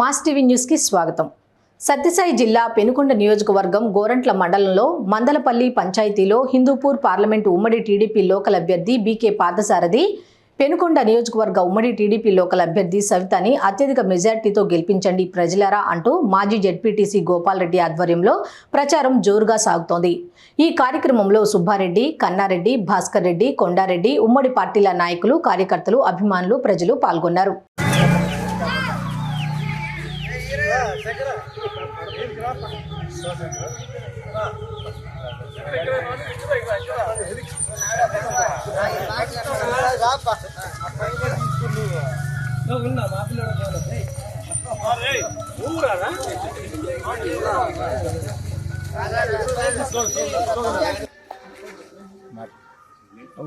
Mass TV న్యూస్కి స్వాగతం. సత్యసాయి జిల్లా పెనుకొండ నియోజకవర్గం గోరంట్ల మండలంలో మందలపల్లి పంచాయతీలో హిందూపూర్ పార్లమెంటు ఉమ్మడి టీడీపీ లోకల్ అభ్యర్థి బీకే పార్థసారథి పెనుకొండ నియోజకవర్గ ఉమ్మడి టీడీపీ లోకల్ అభ్యర్థి సవితని అత్యధిక మెజార్టీతో గెలిపించండి ప్రజలారా అంటూ మాజీ జెడ్పీటీసీ గోపాల్రెడ్డి ఆధ్వర్యంలో ప్రచారం జోరుగా సాగుతోంది. ఈ కార్యక్రమంలో సుబ్బారెడ్డి కన్నారెడ్డి భాస్కర్ రెడ్డి కొండారెడ్డి ఉమ్మడి పార్టీల నాయకులు కార్యకర్తలు అభిమానులు ప్రజలు పాల్గొన్నారు.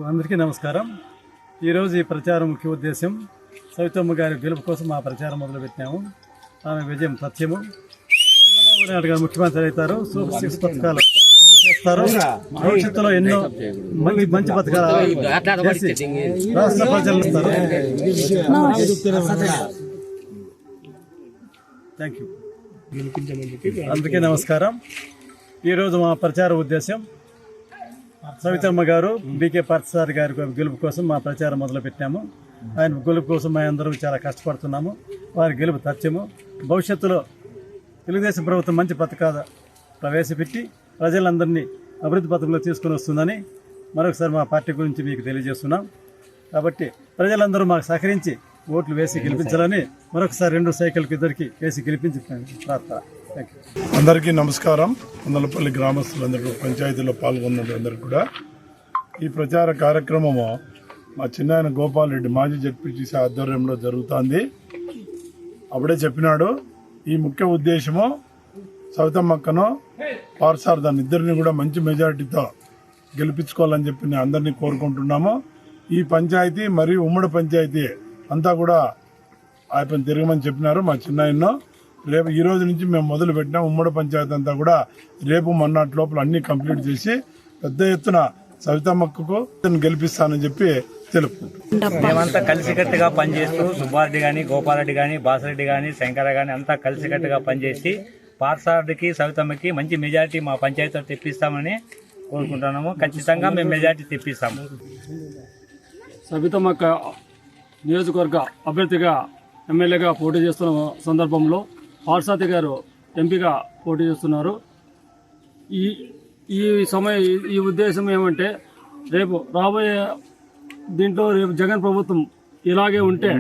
అందరికీ నమస్కారం. ఈరోజు ఈ ప్రచారం ముఖ్య ఉద్దేశం సవితమ్మ గారి గెలుపు కోసం మా ప్రచారం మొదలుపెట్టాము. ఆమె విజయం సత్యము. చంద్రబాబు నాయుడు గారు ముఖ్యమంత్రి అవుతారు. సూపర్ సిక్స్ పథకాలు చేస్తారు. భవిష్యత్తులో ఎన్నో మంచి మంచి పథకాలు రాష్ట్ర ప్రజలు ఇస్తారు థ్యాంక్ యూ అందుకే నమస్కారం. ఈరోజు మా ప్రచార ఉద్దేశం సవితమ్మ గారు బీకే పార్థసారి గారి గెలుపు కోసం మా ప్రచారం మొదలుపెట్టాము. ఆయన గెలుపు కోసం మేము అందరం చాలా కష్టపడుతున్నాము. వారి గెలుపు తథ్యము. భవిష్యత్తులో తెలుగుదేశం ప్రభుత్వం మంచి పథకాలు ప్రవేశపెట్టి ప్రజలందరినీ అభివృద్ధి పథకంలో తీసుకుని వస్తుందని మరొకసారి మా పార్టీ గురించి మీకు తెలియజేస్తున్నాం. కాబట్టి ప్రజలందరూ మాకు సహకరించి ఓట్లు వేసి గెలిపించాలని మరొకసారి రెండు సైకిల్కి ఇద్దరికి వేసి గెలిపించి ప్రార్థన. అందరికీ నమస్కారం. కొందలపల్లి గ్రామస్తులందరూ పంచాయతీలో పాల్గొన్నదందరూ కూడా. ఈ ప్రచార కార్యక్రమము మా చిన్నాయన గోపాల్ రెడ్డి మాజీ జడ్పీటీసీ ఆధ్వర్యంలో జరుగుతోంది. అప్పుడే చెప్పినాడు ఈ ముఖ్య ఉద్దేశము సవితమ్మక్కను పార్సారదాన్ని ఇద్దరిని కూడా మంచి మెజారిటీతో గెలిపించుకోవాలని చెప్పి నేను అందరినీ కోరుకుంటున్నాము. ఈ పంచాయతీ మరియు ఉమ్మడి పంచాయతీ అంతా కూడా ఆయన తిరగమని చెప్పినారు మా చిన్నాయన్నో. రేపు ఈ రోజు నుంచి మేము మొదలు పెట్టినాం. ఉమ్మడి పంచాయతీ అంతా కూడా రేపు మొన్నటి లోపల అన్ని కంప్లీట్ చేసి పెద్ద ఎత్తున సవితమ్మకు గెలిపిస్తానని చెప్పి తెలుపుకుంటాం మేమంతా కలిసికట్టుగా పనిచేస్తూ సుబ్బారెడ్డి గాని గోపాలరెడ్డి గాని బాసరెడ్డి గాని శంకర గాని అంతా కలిసికట్టుగా పనిచేసి పార్సారెడ్డికి సవితమ్మకి మంచి మెజారిటీ మా పంచాయతీలో తెప్పిస్తామని కోరుకుంటున్నాము. ఖచ్చితంగా మేము మెజారిటీ తెప్పిస్తాము. సబితమ్మక్క నియోజకవర్గ అభ్యర్థిగా ఎమ్మెల్యేగా పోటీ చేస్తున్న సందర్భంలో పార్సాతి గారు ఎంపీగా పోటీ చేస్తున్నారు. ఈ ఈ సమయ ఈ ఉద్దేశం ఏమంటే రేపు రాబోయే దీంట్లో రేపు జగన్ ప్రభుత్వం ఇలాగే ఉంటే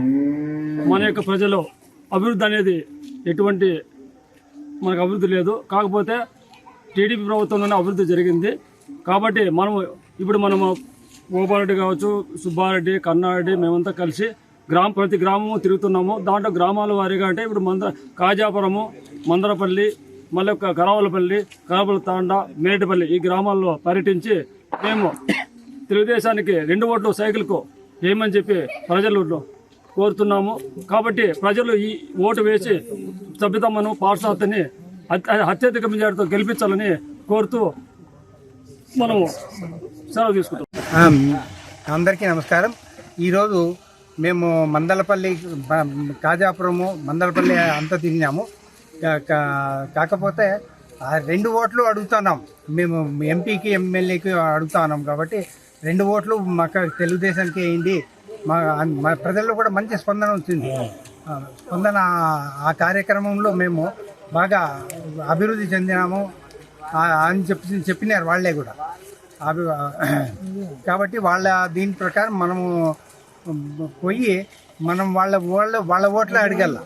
మన యొక్క ప్రజలు అభివృద్ధి అనేది ఎటువంటి మనకు అభివృద్ధి లేదు. కాకపోతే టీడీపీ ప్రభుత్వంలోనే అభివృద్ధి జరిగింది. కాబట్టి మనము ఇప్పుడు మనము గోపాలరెడ్డి కావచ్చు సుబ్బారెడ్డి కన్నారెడ్డి మేమంతా కలిసి గ్రామ ప్రతి గ్రామము తిరుగుతున్నాము. దాంట్లో గ్రామాల వారీగా అంటే ఇప్పుడు మంద కాజాపురము మందరపల్లి మళ్ళీ ఒక గరవలపల్లి తాండ మేరటిపల్లి ఈ గ్రామాల్లో పర్యటించి మేము తెలుగుదేశానికి రెండు ఓట్లు సైకిల్కు వేయమని చెప్పి ప్రజలు కోరుతున్నాము. కాబట్టి ప్రజలు ఈ ఓటు వేసి సభ్యతమ్మను పార్సాతని అత్యధిక మెజార్టీతో గెలిపించాలని కోరుతూ మనము సెలవు తీసుకుంటాం అందరికీ నమస్కారం. ఈరోజు మేము మందలపల్లి కాజాపురము మందలపల్లి అంతా తిరిగినాము. కా- కాకపోతే రెండు ఓట్లు అడుగుతున్నాం. మేము ఎంపీకి ఎమ్మెల్యేకి అడుగుతున్నాం కాబట్టి రెండు ఓట్లు మాకు తెలుగుదేశానికి వేయండి మా మా ప్రజల్లో కూడా మంచి స్పందన వచ్చింది. స్పందన ఆ కార్యక్రమంలో మేము బాగా అభివృద్ధి చెందినాము. అని చెప్పి చెప్పినారు వాళ్ళే కూడా. అవి కాబట్టి వాళ్ళ దీని ప్రకారం మనము పోయి మనం వాళ్ళ వాళ్ళ వాళ్ళ ఓట్లే అడగల.